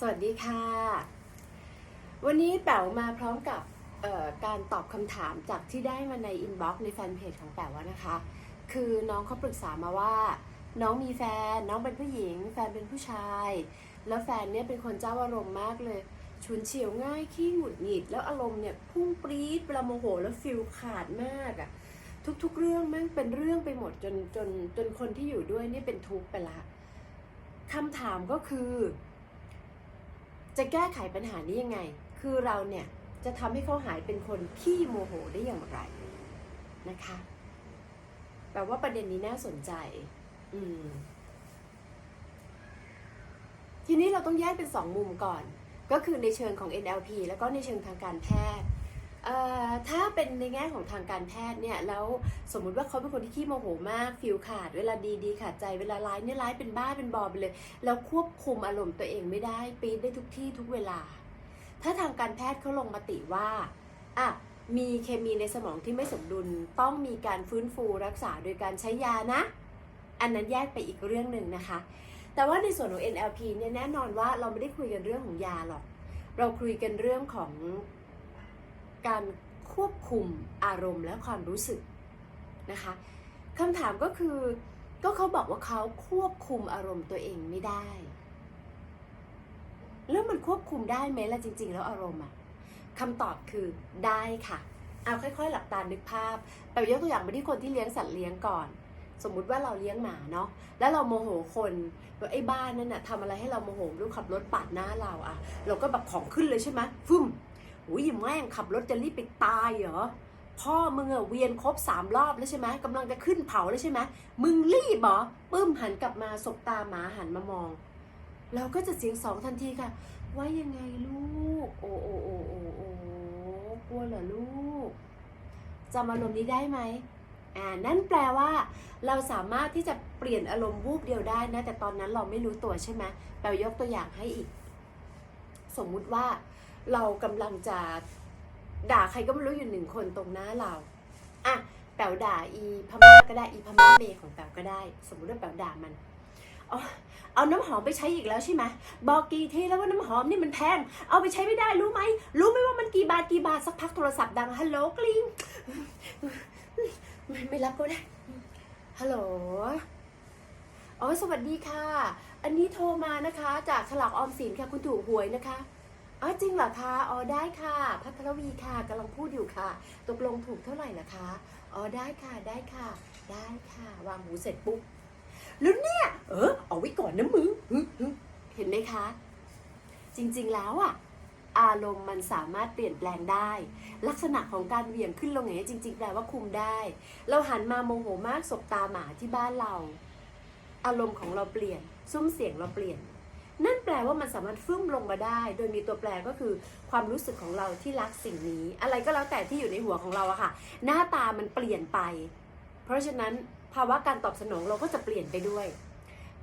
สวัสดีค่ะ วันนี้แป๋วมาพร้อมกับการตอบคำถามจากที่ได้มาในอินบ็อกซ์ในแฟนเพจของแป๋วนะคะ คือน้องเขาปรึกษามาว่า น้องมีแฟน น้องเป็นผู้หญิง แฟนเป็นผู้ชาย แล้วแฟนเนี่ยเป็นคนเจ้าอารมณ์มากเลย ฉุนเฉียวง่ายขี้หงุดหงิด แล้วอารมณ์เนี่ยพุ่งปรี๊ดเวลาโมโหแล้วฟิลขาดมากอะทุกๆเรื่องแม่งเป็นเรื่องไปหมดจนจนจนคนที่อยู่ด้วยนี่เป็นทุกข์ไปละคำถามก็คือ จะแก้ไขปัญหานี้ยังไง คือเราเนี่ยจะทำให้เขาหายเป็นคนขี้โมโหได้อย่างไรนะคะแปลว่าประเด็นนี้น่าสนใจ อืม ทีนี้เราต้องแยกเป็นสองมุมก่อน ก็คือในเชิงของ NLP แล้วก็ในเชิงทางการแพทย์ ถ้าเป็นในแง่ของทางการแพทย์เนี่ยแล้วสมมุติว่าเขาเป็นคนที่ขี้โมโหมากฟิลขาด เวลาดีดีขาดใจเวลาร้ายเนี่ยร้ายเป็นบ้าเป็นบอไปเลยแล้วควบคุมอารมณ์ตัวเองไม่ได้ปีดได้ทุกที่ทุกเวลา ถ้าทางการแพทย์เขาลงมติว่าอะมีเคมีในสมองที่ไม่สมดุลต้องมีการฟื้นฟูรักษาโดยการใช้ยานะ อันนั้นแยกไปอีกเรื่องหนึ่งนะคะ แต่ว่าในส่วนของ NLP เนี่ยแน่นอนว่าเราไม่ได้คุยกันเรื่องของยาหรอก เราคุยกันเรื่องของ การควบคุมอารมณ์และความรู้สึกนะคะคำถามก็คือก็เขาบอกว่าเขาควบคุมอารมณ์ตัวเองไม่ได้ แล้วมันควบคุมได้ไหมล่ะจริง ๆ แล้วอารมณ์อะคำตอบคือได้ค่ะ เอาค่อยๆ หลับตานึกภาพแต่ยกตัวอย่างไปที่คนที่เลี้ยงสัตว์เลี้ยงก่อน สมมุติว่าเราเลี้ยงหมาเนาะแล้วเราโมโหคนว่าไอ้บ้านนั่นน่ะทำอะไรให้เราโมโหลูกขับรถปาดหน้าเราอะเราก็แบบของขึ้นเลยใช่ไหมฟึ่ม อุ้ยแม่งขับรถจะรีบไปตายเหรอ พ่อมึงอะเวียนครบสามรอบแล้วใช่ไหมกำลังจะขึ้นเผาแล้วใช่ไหมมึงรีบเหรอปึ้มหันกลับมาสบตาหมาหันมามอง เราก็จะเสียงสองทันทีค่ะ ว่ายังไงลูก โอ้โอ้โอ้โอ้โอ้กลัวเหรอลูกจำอารมณ์นี้ได้ไหมอ่านั่นแปลว่า เราสามารถที่จะเปลี่ยนอารมณ์วูบเดียวได้นะ แต่ตอนนั้นเราไม่รู้ตัวใช่ไหมแปลยกตัวอย่างให้อีก สมมุติว่า เรากำลังจะด่าใครก็ไม่รู้อยู่หนึ่งคนตรงหน้าเราอะแปลวด่าอีพม่าก็ได้อีพม่าเมย์ของแปลวก็ได้ สมมติว่าแปลวด่ามันอเอาน้ำหอมไปใช้อีกแล้วใช่ไหมบอกกี่ทีแล้วว่าน้ำหอมนี่มันแพง เอาไปใช้ไม่ได้รู้ไหม รู้ไหมว่ามันกี่บาทกี่บาทสักพักโทรศัพท์ดังฮัลโหลกลิงไม่ไม่รับก็ได้ฮัลโหลอ๋อสวัสดีค่ะ อันนี้โทรมานะคะ จากฉลากออมสินค่ะ คุณถูกหวยนะคะ อ๋อจริงเหรอคะอ๋อได้ค่ะ พัทรวีค่ะกำลังพูดอยู่ค่ะ ตกลงถูกเท่าไหร่ล่ะคะอ๋อได้ค่ะได้ค่ะ ได้ค่ะ วางหูเสร็จปุ๊บแล้วเนี่ยเออเอาไว้ก่อนนะมึงเห็นไหมคะ จริงๆแล้วอะอารมณ์มันสามารถเปลี่ยนแปลงได้ ลักษณะของการเหวี่ยงขึ้นลงอย่างนี้ยจริง ๆ แปลว่าคุมได้ เราหันมาโมโหมากสบตาหมาที่บ้านเรา อารมณ์ของเราเปลี่ยนซุ้มเสียงเราเปลี่ยน นั่นแปลว่ามันสามารถฟึ่มลงมาได้ โดยมีตัวแปรก็คือความรู้สึกของเราที่รักสิ่งนี้ อะไรก็แล้วแต่ที่อยู่ในหัวของเราอะค่ะ หน้าตามันเปลี่ยนไป เพราะฉะนั้นภาวะการตอบสนองเราก็จะเปลี่ยนไปด้วย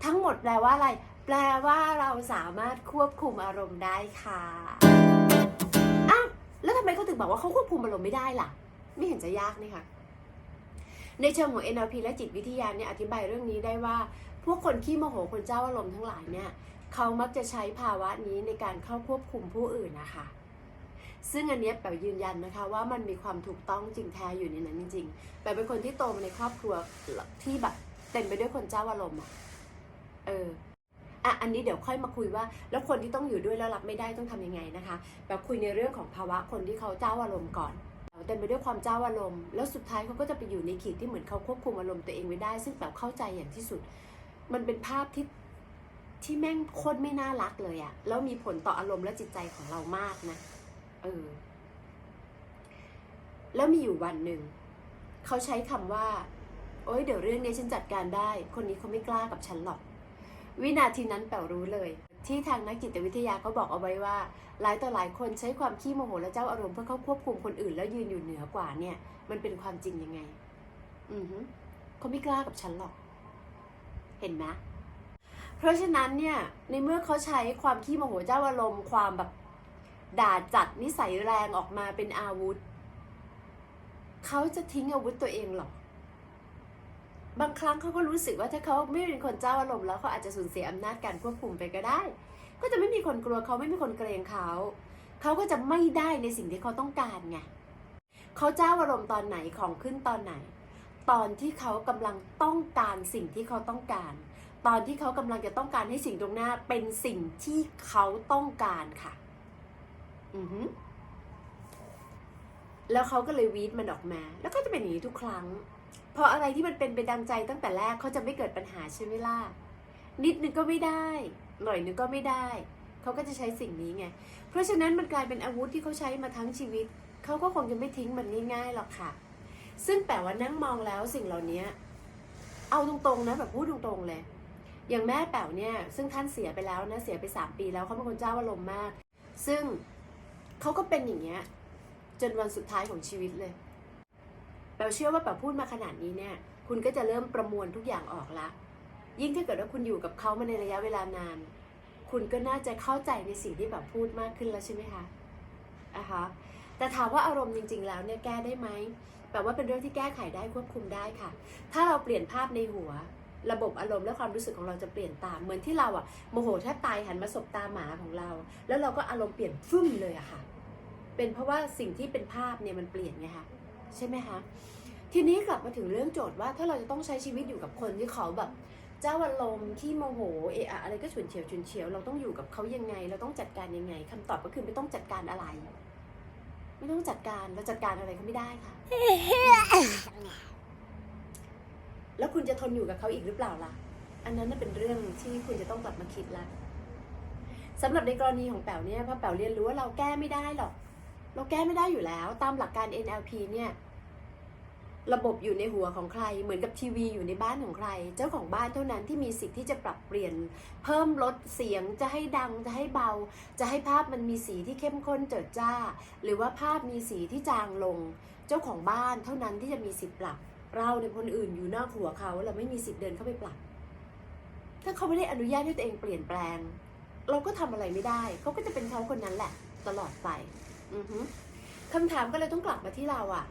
ทั้งหมดแปลว่าอะไร แปลว่าเราสามารถควบคุมอารมณ์ได้ค่ะอ้าวแล้วทำไมเขาถึงบอกว่าเขาควบคุมอารมณ์ไม่ได้ล่ะ ไม่เห็นจะยากนี่ค่ะในเชิงของ NLP และจิตวิทยาเนี่ยอธิบายเรื่องนี้ได้ว่า พวกคนขี้โมโหคนเจ้าอารมณ์ทั้งหลายเนี่ย เขามักจะใช้ภาวะนี้ในการเข้าควบคุมผู้อื่นนะคะ ซึ่งอันนี้แปลยืนยันนะคะ ว่ามันมีความถูกต้องจริงแท้อยู่ในนั้นจริงๆแปลเป็นคนที่โตมาในครอบครัวที่แบบเต็มไปด้วยคนเจ้าอารมณ์อะ เอออะอันนี้เดี๋ยวค่อยมาคุยว่า แล้วคนที่ต้องอยู่ด้วยแล้วรับไม่ได้ต้องทำยังไงนะคะ แบบคุยในเรื่องของภาวะคนที่เขาเจ้าอารมณ์ก่อนเต็มไปด้วยความเจ้าอารมณ์ แล้วสุดท้ายเขาก็จะไปอยู่ในขีดที่เหมือนเขาควบคุมอารมณ์ตัวเองไว้ได้ ซึ่งแบบเข้าใจอย่างที่สุด มันเป็นภาพที่ ที่แม่งโคตรไม่น่ารักเลยอะแล้วมีผลต่ออารมณ์และจิตใจของเรามากนะเออแล้วมีอยู่วันหนึ่งเขาใช้คำว่า โอ๊ยเดี๋ยวเรื่องนี้ฉันจัดการได้ คนนี้เขาไม่กล้ากับฉันหรอก วินาทีนั้นแป๋วรู้เลย ที่ทางนักจิตวิทยาเขาบอกเอาไว้ว่า หลายต่อหลายคนใช้ความขี้โมโหและเจ้าอารมณ์เพื่อเข้าควบคุมคนอื่นแล้วยืนอยู่เหนือกว่าเนี่ย มันเป็นความจริงยังไง อือฮึเขาไม่กล้ากับฉันหรอก เห็นไหม ราะฉะนั้นเนี่ยในเมื่อเขาใช้ความขี้โมโหเจ้าอารมณ์ความแบบด่าจัดนิสัยแรงออกมาเป็นอาวุธ เขาจะทิ้งอาวุธตัวเองหรอ บางครั้งเขาก็รู้สึกว่าถ้าเขาไม่เป็นคนเจ้าอารมณ์แล้วเขาอาจจะสูญเสียอำนาจการควบคุมไปก็ได้ ก็จะไม่มีคนกลัวเขาไม่มีคนเกรงเขา เขาก็จะไม่ได้ในสิ่งที่เขาต้องการไงเขาเจ้าอารมณ์ตอนไหนของขึ้นตอนไหน ตอนที่เขากำลังต้องการสิ่งที่เขาต้องการ ตอนที่เขากำลังจะต้องการให้สิ่งตรงหน้าเป็นสิ่งที่เขาต้องการค่ะ อือฮึแล้วเขาก็เลยวีดมันออกมา แล้วก็จะเป็นอย่างนี้ทุกครั้งเพราะอะไรที่มันเป็นไปดังใจตั้งแต่แรกเขาจะไม่เกิดปัญหาใช่ไหมล่ะ นิดนึงก็ไม่ได้ หน่อยนึงก็ไม่ได้ เขาก็จะใช้สิ่งนี้ไง เพราะฉะนั้นมันกลายเป็นอาวุธที่เขาใช้มาทั้งชีวิต เขาก็คงจะไม่ทิ้งมันง่ายๆหรอกค่ะ ซึ่งแปลว่านั่งมองแล้วสิ่งเหล่านี้ เอาตรงๆนะแบบพูดตรงๆเลย อย่างแม่แป๋วเนี่ยซึ่งท่านเสียไปแล้วนะเสียไปสามปีแล้วเขาเป็นคนเจ้าอารมณ์มาก ซึ่งเขาก็เป็นอย่างเงี้ยจนวันสุดท้ายของชีวิตเลยแปลเชื่อว่าแปลพูดมาขนาดนี้เนี่ย คุณก็จะเริ่มประมวลทุกอย่างออกละยิ่งถ้าเกิดว่าคุณอยู่กับเขามาในระยะเวลานาน คุณก็น่าจะเข้าใจในสิ่งที่แบบพูดมากขึ้นแล้วใช่ไหมคะอะฮะแต่ถามว่าอารมณ์จริง ๆ แล้วเนี่ยแก้ได้ไหมแปลว่าเป็นเรื่องที่แก้ไขได้ควบคุมได้ค่ะ ถ้าเราเปลี่ยนภาพในหัว ระบบอารมณ์และความรู้สึกของเราจะเปลี่ยนตาม เหมือนที่เราอะโมโหแทบตายหันมาสบตาหมาของเรา แล้วเราก็อารมณ์เปลี่ยนฟึ่มเลยอะค่ะ เป็นเพราะว่าสิ่งที่เป็นภาพเนี่ยมันเปลี่ยนไงคะใช่ไหมคะทีนี้กลับมาถึงเรื่องโจทย์ว่าถ้าเราจะต้องใช้ชีวิตอยู่กับคนที่เขาแบบเจ้าอารมณ์ที่โมโหเอะอะอะไรก็ฉุนเฉียวฉุนเฉียวเราต้องอยู่กับเขายังไง เราต้องจัดการยังไงคำตอบก็คือไม่ต้องจัดการอะไร ไม่ต้องจัดการเราจัดการอะไรเขาไม่ได้ค่ะ แล้วคุณจะทนอยู่กับเขาอีกหรือเปล่าล่ะ อันนั้นเป็นเรื่องที่คุณจะต้องกลับมาคิดละสำหรับในกรณีของแป๋วเนี่ยพอแป๋วเรียนรู้ว่าเราแก้ไม่ได้หรอก เราแก้ไม่ได้อยู่แล้ว ตามหลักการ NLP เนี่ยระบบอยู่ในหัวของใคร เหมือนกับทีวีอยู่ในบ้านของใคร เจ้าของบ้านเท่านั้นที่มีสิทธิ์ที่จะปรับเปลี่ยน เพิ่มลดเสียงจะให้ดังจะให้เบา จะให้ภาพมันมีสีที่เข้มข้นเจิดจ้า หรือว่าภาพมีสีที่จางลง เจ้าของบ้านเท่านั้นที่จะมีสิทธิ์ปรับ เราในคนอื่นอยู่นอกหัวเขาเราไม่มีสิทธิ์เดินเข้าไปปรับ ถ้าเขาไม่ได้อนุญาตให้ตัวเองเปลี่ยนแปลง เราก็ทำอะไรไม่ได้ เขาก็จะเป็นเขาคนนั้นแหละ ตลอดไป อือฮึคำถามก็เลยต้องกลับมาที่เราอะ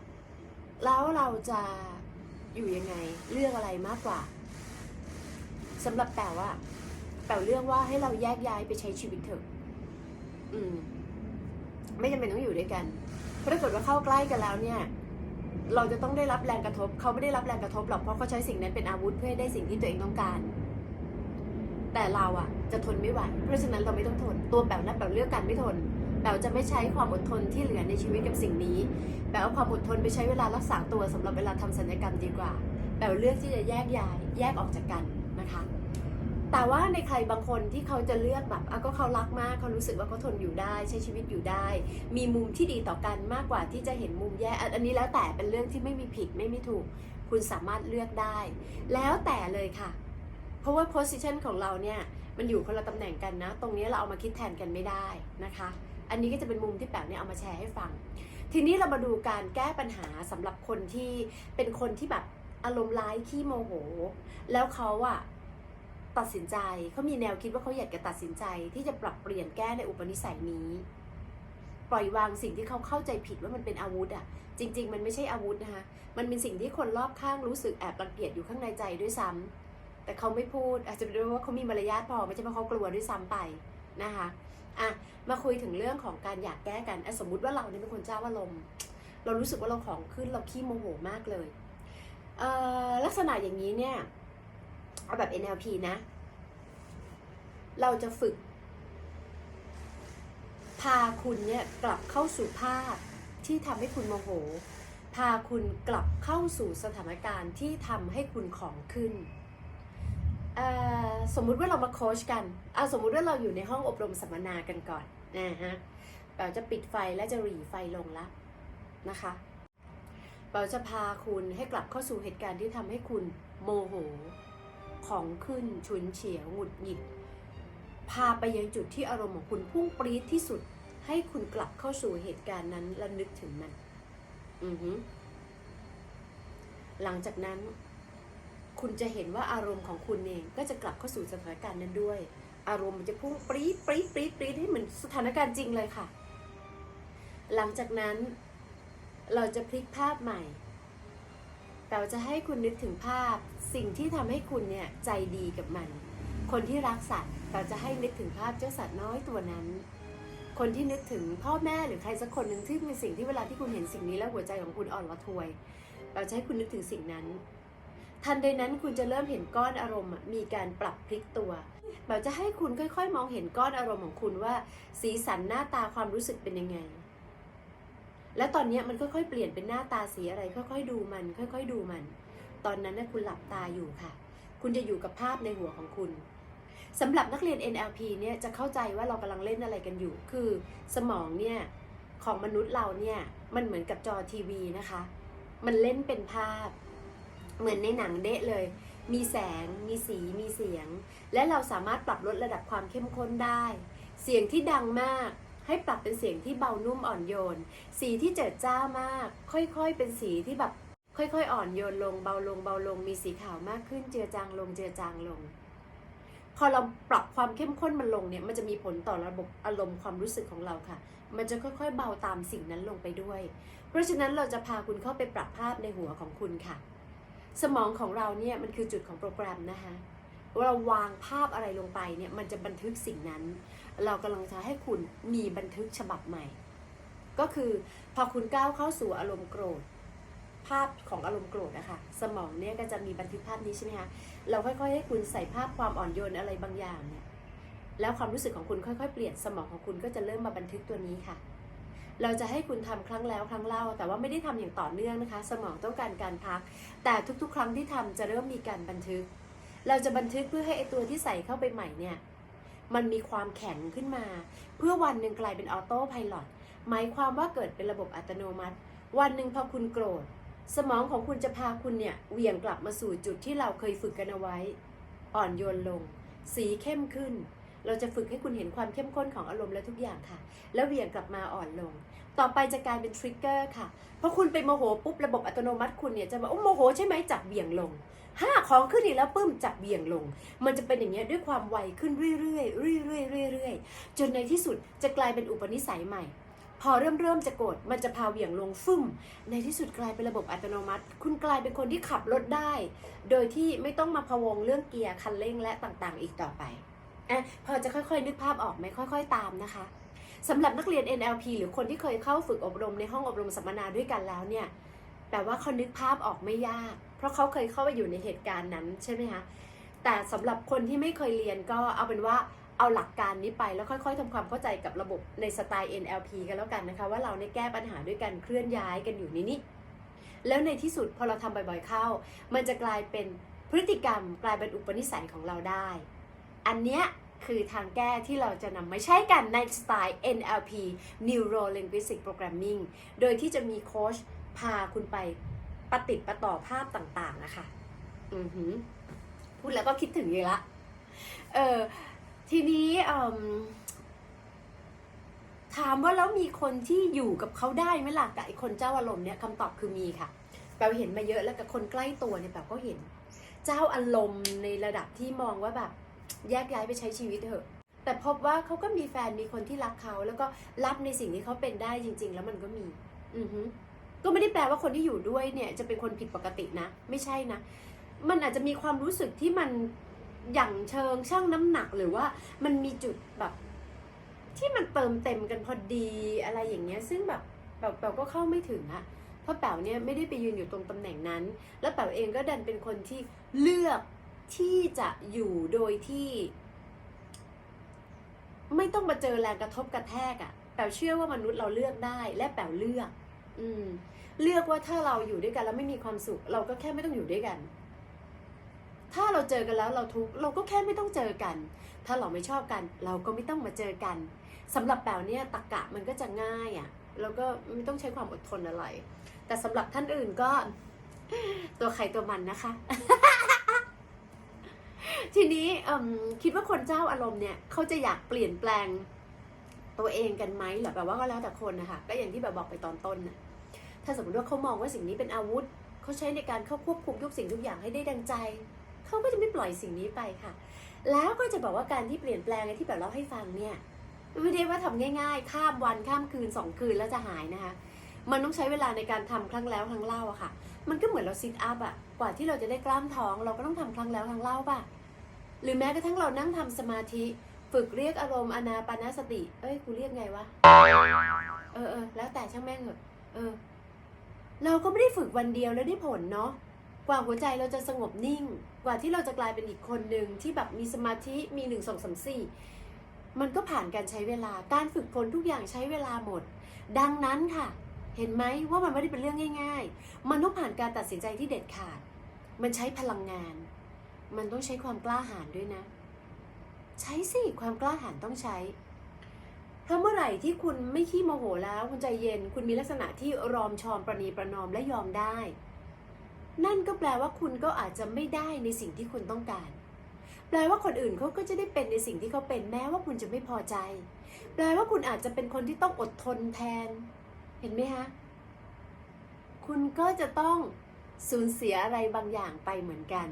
แล้วเราจะอยู่ยังไงเลือกอะไรมากกว่าสำหรับแป๋วอะแป๋วเลือกว่าให้เราแยกย้ายไปใช้ชีวิตเถอะ อืม ไม่จำเป็นต้องอยู่ด้วยกันเพราะถ้าเกิดว่าเข้าใกล้กันแล้วเนี่ย เราจะต้องได้รับแรงกระทบ เขาไม่ได้รับแรงกระทบหรอกเพราะเขาใช้สิ่งนั้นเป็นอาวุธเพื่อได้สิ่งที่ตัวเองต้องการ แต่เราอะจะทนไม่ไหวเพราะฉะนั้นเราไม่ต้องทน ตัวแป๋วนะแป๋วเลือกการไม่ทนแป๋วจะไม่ใช้ความอดทนที่เหลือในชีวิตกับสิ่งนี้แป๋วเอาความอดทนไปใช้เวลารักษาตัวสำหรับเวลาทำศัลยกรรมดีกว่าแป๋วเลือกที่จะแยกย้ายแยกออกจากกัน แต่ว่าในใครบางคนที่เขาจะเลือกแบบอะก็เขารักมากเขารู้สึกว่าเขาทนอยู่ได้ ใช้ชีวิตอยู่ได้ มีมุมที่ดีต่อกันมากกว่าที่จะเห็นมุมแย่อันนี้แล้วแต่เป็นเรื่องที่ไม่มีผิดไม่มีถูก คุณสามารถเลือกได้ แล้วแต่เลยค่ะ เพราะว่า position ของเราเนี่ยมันอยู่คนละตำแหน่งกันนะ ตรงนี้เราเอามาคิดแทนกันไม่ได้นะคะ อันนี้ก็จะเป็นมุมที่แป๋วเนี่ยเอามาแชร์ให้ฟัง ทีนี้เรามาดูการแก้ปัญหาสำหรับคนที่เป็นคนที่แบบอารมณ์ร้ายขี้โมโห แล้วเขาอะ ตัดสินใจเขามีแนวคิดว่าเขาอยากจะตัดสินใจที่จะปรับเปลี่ยนแก้ในอุปนิสัยนี้ ปล่อยวางสิ่งที่เขาเข้าใจผิดว่ามันเป็นอาวุธอะจริง ๆ มันไม่ใช่อาวุธนะคะมันเป็นสิ่งที่คนรอบข้างรู้สึกแอบรังเกียจอยู่ข้างในใจด้วยซ้ำแต่เขาไม่พูดอาจจะเป็นเพราะว่าเขามีมารยาทพอไม่ใช่เพราะเขากลัวด้วยซ้ำไปนะคะอะมาคุยถึงเรื่องของการอยากแก้กันสมมุติว่าเราเนี่ยเป็นคนเจ้าอารมณ์เรารู้สึกว่าเราของขึ้นเราขี้โมโหมากเลยเลักษณะอย่างนี้เนี่ย เอาแบบ NLP นะ เราจะฝึก พาคุณเนี่ยกลับเข้าสู่ภาพที่ทำให้คุณโมโห พาคุณกลับเข้าสู่สถานการณ์ที่ทำให้คุณของขึ้น สมมุติว่าเรามาโค้ชกันเอาสมมุติว่าเราอยู่ในห้องอบรมสัมมนากันก่อนนะฮะเราจะปิดไฟและจะหรี่ไฟลงละนะคะเราจะพาคุณให้กลับเข้าสู่เหตุการณ์ที่ทำให้คุณโมโห ของขึ้นฉุนเฉียวหงุดหงิด พาไปยังจุดที่อารมณ์ของคุณพุ่งปรี๊ดที่สุด ให้คุณกลับเข้าสู่เหตุการณ์นั้นและนึกถึงมัน อือฮึหลังจากนั้น คุณจะเห็นว่าอารมณ์ของคุณเองก็จะกลับเข้าสู่สถานการณ์นั้นด้วย อารมณ์มันจะพุ่งปรี๊ดปรี๊ดปรี๊ดปรี๊ดให้เหมือนสถานการณ์จริงเลยค่ะ หลังจากนั้น เราจะพลิกภาพใหม่เราจะให้คุณนึกถึงภาพ สิ่งที่ทำให้คุณเนี่ยใจดีกับมัน คนที่รักสัตว์แต่จะให้นึกถึงภาพเจ้าสัตว์น้อยตัวนั้น คนที่นึกถึงพ่อแม่หรือใครสักคนหนึ่งที่เป็นสิ่งที่เวลาที่คุณเห็นสิ่งนี้แล้วหัวใจของคุณอ่อนระทวย เราจะให้คุณนึกถึงสิ่งนั้นทันใดนั้นคุณจะเริ่มเห็นก้อนอารมณ์มีการปรับพลิกตัวเราจะให้คุณค่อย ๆ มองเห็นก้อนอารมณ์ของคุณว่า สีสันหน้าตาความรู้สึกเป็นยังไง และตอนนี้มันค่อยๆเปลี่ยนเป็นหน้าตาสีอะไร ค่อย ๆ ดูมัน ค่อย ๆ ดูมัน ตอนนั้นนะคุณหลับตาอยู่ค่ะ คุณจะอยู่กับภาพในหัวของคุณสำหรับนักเรียน NLP เนี่ยจะเข้าใจว่าเรากำลังเล่นอะไรกันอยู่ คือสมองเนี่ยของมนุษย์เราเนี่ยมันเหมือนกับจอทีวีนะคะ มันเล่นเป็นภาพ เหมือนในหนังเดะเลย มีแสง มีสี มีเสียง และเราสามารถปรับลดระดับความเข้มข้นได้ เสียงที่ดังมาก ให้ปรับเป็นเสียงที่เบานุ่มอ่อนโยน สีที่เจิดจ้ามาก ค่อยๆ เป็นสีที่แบบ ค่อยๆ อ่อนโยนลงเบาลงเบาลงมีสีขาวมากขึ้นเจือจางลงเจือจางลง พอเราปรับความเข้มข้นมันลงเนี่ยมันจะมีผลต่อระบบอารมณ์ความรู้สึกของเราค่ะ มันจะค่อยๆ เบาตามสิ่งนั้นลงไปด้วย เพราะฉะนั้นเราจะพาคุณเข้าไปปรับภาพในหัวของคุณค่ะ สมองของเราเนี่ยมันคือจุดของโปรแกรมนะคะเราวางภาพอะไรลงไปเนี่ยมันจะบันทึกสิ่งนั้น เรากำลังจะให้คุณมีบันทึกฉบับใหม่ ก็คือพอคุณก้าวเข้าสู่อารมณ์โกรธ ภาพของอารมณ์โกรธนะคะสมองเนี่ยก็จะมีบันทึกภาพนี้ใช่ไหมคะเราค่อยๆ ให้คุณใส่ภาพความอ่อนโยนอะไรบางอย่างเนี่ยแล้วความรู้สึกของคุณค่อยๆ เปลี่ยนสมองของคุณก็จะเริ่มมาบันทึกตัวนี้ค่ะ เราจะให้คุณทำครั้งแล้วครั้งเล่า แต่ว่าไม่ได้ทำอย่างต่อเนื่องนะคะ สมองต้องการการพัก แต่ทุกๆ ครั้งที่ทำจะเริ่มมีการบันทึก เราจะบันทึกเพื่อให้ไอตัวที่ใส่เข้าไปใหม่เนี่ยมันมีความแข็งขึ้นมา เพื่อวันหนึ่งกลายเป็นออโต้ไพลอตหมายความว่าเกิดเป็นระบบอัตโนมัติ วันหนึ่งพอคุณโกรธ สมองของคุณจะพาคุณเนี่ยเวี่ยงกลับมาสู่จุดที่เราเคยฝึกกันเอาไว้ อ่อนโยนลง สีเข้มขึ้น เราจะฝึกให้คุณเห็นความเข้มข้นของอารมณ์และทุกอย่างค่ะ แล้วเหวี่ยงกลับมาอ่อนลง ต่อไปจะกลายเป็นทริกเกอร์ค่ะเพราะคุณไปโมโหปุ๊บระบบอัตโนมัติคุณเนี่ยจะบอกโอ้โมโหใช่ไหมจับเบี่ยงลงห้าของขึ้นอีกแล้วปึ้มจับเบี่ยงลง มันจะเป็นอย่างเงี้ยด้วยความไวขึ้นเรื่อยๆเรื่อยๆเรื่อยๆจนในที่สุดจะกลายเป็นอุปนิสัยใหม่ พอเริ่มเริ่มจะโกรธมันจะพาเหวี่ยงลงฟึ่ม ในที่สุดกลายเป็นระบบอัตโนมัติ คุณกลายเป็นคนที่ขับรถได้ โดยที่ไม่ต้องมาพะวงเรื่องเกียร์คันเร่งและต่างๆ อีกต่อไปอะพอจะค่อยๆ นึกภาพออกไหมค่อย ๆ ตามนะคะสำหรับนักเรียน NLP หรือคนที่เคยเข้าฝึกอบรมในห้องอบรมสัมมนาด้วยกันแล้วเนี่ยแปลว่าเขานึกภาพออกไม่ยาก เพราะเขาเคยเข้าไปอยู่ในเหตุการณ์นั้นใช่ไหมคะแต่สำหรับคนที่ไม่เคยเรียนก็เอาเป็นว่า เอาหลักการนี้ไปแล้วค่อย ๆทำความเข้าใจกับระบบในสไตล์ NLP กันแล้วกันนะคะ ว่าเราในยแก้ปัญหาด้วยการเคลื่อนย้ายกันอยู่ในนี้แล้วในที่สุดพอเราทำบ่อยๆเข้า มันจะกลายเป็นพฤติกรรมกลายเป็นอุปนิสัยของเราได้ อันเนี้ยคือทางแก้ที่เราจะนำมาใช้กันในสไตล์ NLP Neuro Linguistic Programming โดยที่จะมีโค้ชพาคุณไปปฏิดประต่อภาพต่างๆนะคะ อือหือ พูดแล้วก็คิดถึงเลยละ เออ ทีนี้ถามว่าแล้วมีคนที่อยู่กับเขาได้ไหมล่ะกับไอ้คนเจ้าอารมณ์เนี่ยคำตอบคือมีค่ะแปลเห็นมาเยอะแล้วกับคนใกล้ตัวเนี่ยแบบก็เห็น เจ้าอารมณ์ในระดับที่มองว่าแบบแยกย้ายไปใช้ชีวิตเถอะ แต่พบว่าเขาก็มีแฟนมีคนที่รักเขาแล้วก็รับในสิ่งที่เขาเป็นได้จริง ๆ แล้วมันก็มี อือฮึก็ไม่ได้แปลว่าคนที่อยู่ด้วยเนี่ย จะเป็นคนผิดปกตินะ ไม่ใช่นะ มันอาจจะมีความรู้สึกที่มัน อย่างเชิงช่างน้ำหนักหรือว่ามันมีจุดแบบ ที่มันเติมเต็มกันพอดีอะไรอย่างเงี้ย ซึ่งแบบแป๋วแป๋วก็เข้าไม่ถึงอะเพราะแป๋วเนี่ยไม่ได้ไปยืนอยู่ตรงตำแหน่งนั้น แล้วแป๋วเองก็ดันเป็นคนที่เลือกที่จะอยู่โดยที่ ไม่ต้องมาเจอแรงกระทบกระแทกอะ่ะแป๋วเชื่อว่ามนุษย์เราเลือกได้และแป๋วเลือก อืม เลือกว่าถ้าเราอยู่ด้วยกันแล้วไม่มีความสุข เราก็แค่ไม่ต้องอยู่ด้วยกัน ถ้าเราเจอกันแล้วเราทุกข์เราก็แค่ไม่ต้องเจอกัน ถ้าเราไม่ชอบกัน เราก็ไม่ต้องมาเจอกันสำหรับแป๋วเนี่ยตะกะมันก็จะง่ายอะ่ะแล้วก็ไม่ต้องใช้ความอดทนอะไรแต่สำหรับท่านอื่นก็ตัวใครตัวมันนะคะ ทีนี้คิดว่าคนเจ้าอารมณ์เนี่ยเขาจะอยากเปลี่ยนแปลงตัวเองกันไหมหรือแบบว่าก็แล้วแต่คนนะคะก็อย่างที่แบบบอกไปตอนต้นนะถ้าสมมติว่าเขามองว่าสิ่งนี้เป็นอาวุธเขาใช้ในการเข้าควบคุมทุกสิ่งทุกอย่างให้ได้ดังใจ เขาก็จะไม่ปล่อยสิ่งนี้ไปค่ะ แล้วก็จะบอกว่าการที่เปลี่ยนแปลงที่แบบเล่าให้ฟังเนี่ยไม่ได้ว่าทำง่ายๆ ข้ามวันข้ามคืนสองคืนแล้วจะหายนะคะ มันต้องใช้เวลาในการทำครั้งแล้วครั้งเล่าอะค่ะ มันก็เหมือนเราซิทอัพอะกว่าที่เราจะได้กล้ามท้อง เราก็ต้องทำครั้งแล้วครั้งเล่าป่ะ หรือแม้กระทั่งเรานั่งทำสมาธิ ฝึกเรียกอารมณ์อนาปานสติ เอ้ยกูเรียกไงวะ เออเออแล้วแต่ช่างแม่งเถอะเออ เราก็ไม่ได้ฝึกวันเดียวแล้วได้ผลเนาะ กว่าหัวใจเราจะสงบนิ่ง กว่าที่เราจะกลายเป็นอีกคนหนึ่งที่แบบมีสมาธิมีหนึ่งสองสามสี่มันก็ผ่านการใช้เวลาการฝึกฝนทุกอย่างใช้เวลาหมด ดังนั้นค่ะ เห็นไหมว่ามันไม่ได้เป็นเรื่องง่าย ๆ มันต้องผ่านการตัดสินใจที่เด็ดขาด มันใช้พลังงาน มันต้องใช้ความกล้าหาญด้วยนะ ใช้สิความกล้าหาญต้องใช้ถ้าเมื่อไหร่ที่คุณไม่ขี้โมโหแล้ว คุณใจเย็น คุณมีลักษณะที่รอมชอมประนีประนอมและยอมได้ นั่นก็แปลว่าคุณก็อาจจะไม่ได้ในสิ่งที่คุณต้องการ แปลว่าคนอื่นเขาก็จะได้เป็นในสิ่งที่เขาเป็นแม้ว่าคุณจะไม่พอใจ แปลว่าคุณอาจจะเป็นคนที่ต้องอดทนแทน เห็นไหมคะคุณก็จะต้องสูญเสียอะไรบางอย่างไปเหมือนกัน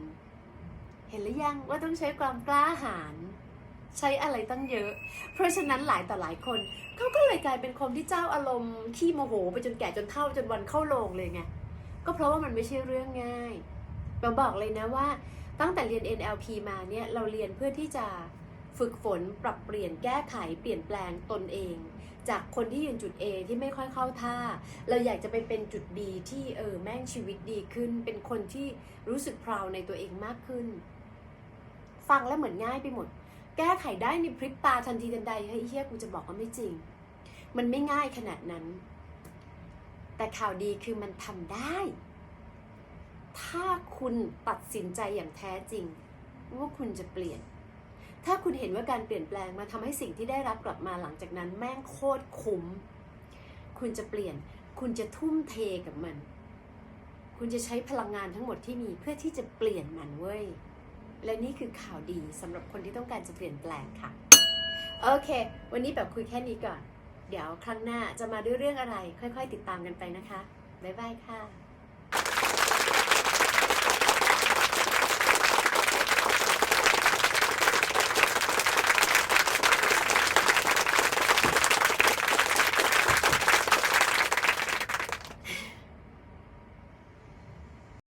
เห็นหรือยังว่าต้องใช้ความกล้าหาญใช้อะไรตั้งเยอะ เพราะฉะนั้นหลายต่อหลายคนเขาก็เลยกลายเป็นคนที่เจ้าอารมณ์ขี้โมโห ไปจนแก่จนเฒ่าจนวันเข้าโรงเลยไง ก็เพราะว่ามันไม่ใช่เรื่องง่ายเราบอกเลยนะว่า ตั้งแต่เรียน NLP มาเนี่ยเราเรียนเพื่อที่จะฝึกฝนปรับเปลี่ยนแก้ไขเปลี่ยนแปลงตนเอง จากคนที่ยืนจุด A ที่ไม่ค่อยเข้าท่า เราอยากจะไปเป็นจุด B ที่เออแม่งชีวิตดีขึ้น เป็นคนที่รู้สึกพราวในตัวเองมากขึ้น ฟังแล้วเหมือนง่ายไปหมด แก้ไขได้ในพริบตาทันทีทันใดเฮ้ยเฮียกูจะบอกว่าไม่จริง มันไม่ง่ายขนาดนั้น แต่ข่าวดีคือมันทำได้ ถ้าคุณตัดสินใจอย่างแท้จริง ว่าคุณจะเปลี่ยน ถ้าคุณเห็นว่าการเปลี่ยนแปลงมาทำให้สิ่งที่ได้รับกลับมาหลังจากนั้น แม่งโคตรคุ้ม คุณจะเปลี่ยน คุณจะทุ่มเทกับมัน คุณจะใช้พลังงานทั้งหมดที่มีเพื่อที่จะเปลี่ยนมันเว้ย และนี่คือข่าวดีสำหรับคนที่ต้องการจะเปลี่ยนแปลงค่ะ โอเค วันนี้แบบคุยแค่นี้ก่อน เดี๋ยวครั้งหน้าจะมาด้วยเรื่องอะไร ค่อย ๆ ติดตามกันไปนะคะ บ๊ายบายค่ะ